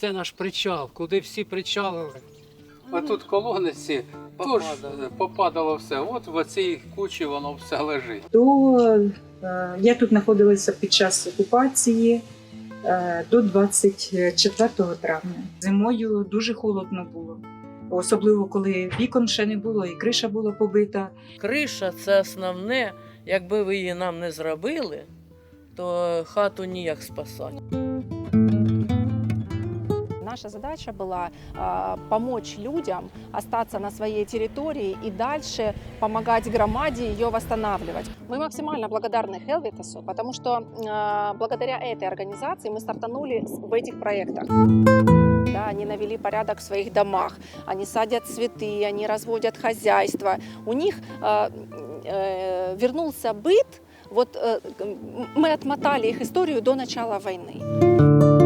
Це наш причал, куди всі причалили. А тут колониці Попадало. попадало все. От в цій кучі воно все лежить. то е, я тут знаходилася під час окупації е, до 24 травня. Зимою дуже холодно було, особливо коли вікон ще не було і криша була побита. Криша це основне. Якби ви її нам не зробили, то хату ніяк спасати. Наша задача была а, помочь людям остаться на своей территории и дальше помогать громаде ее восстанавливать. Мы максимально благодарны Хелвитасу, потому что а, благодаря этой организации мы стартанули в этих проектах. Да, они навели порядок в своих домах, они садят цветы, они разводят хозяйство. У них а, э, вернулся быт. Вот э, мы отмотали их историю до начала войны.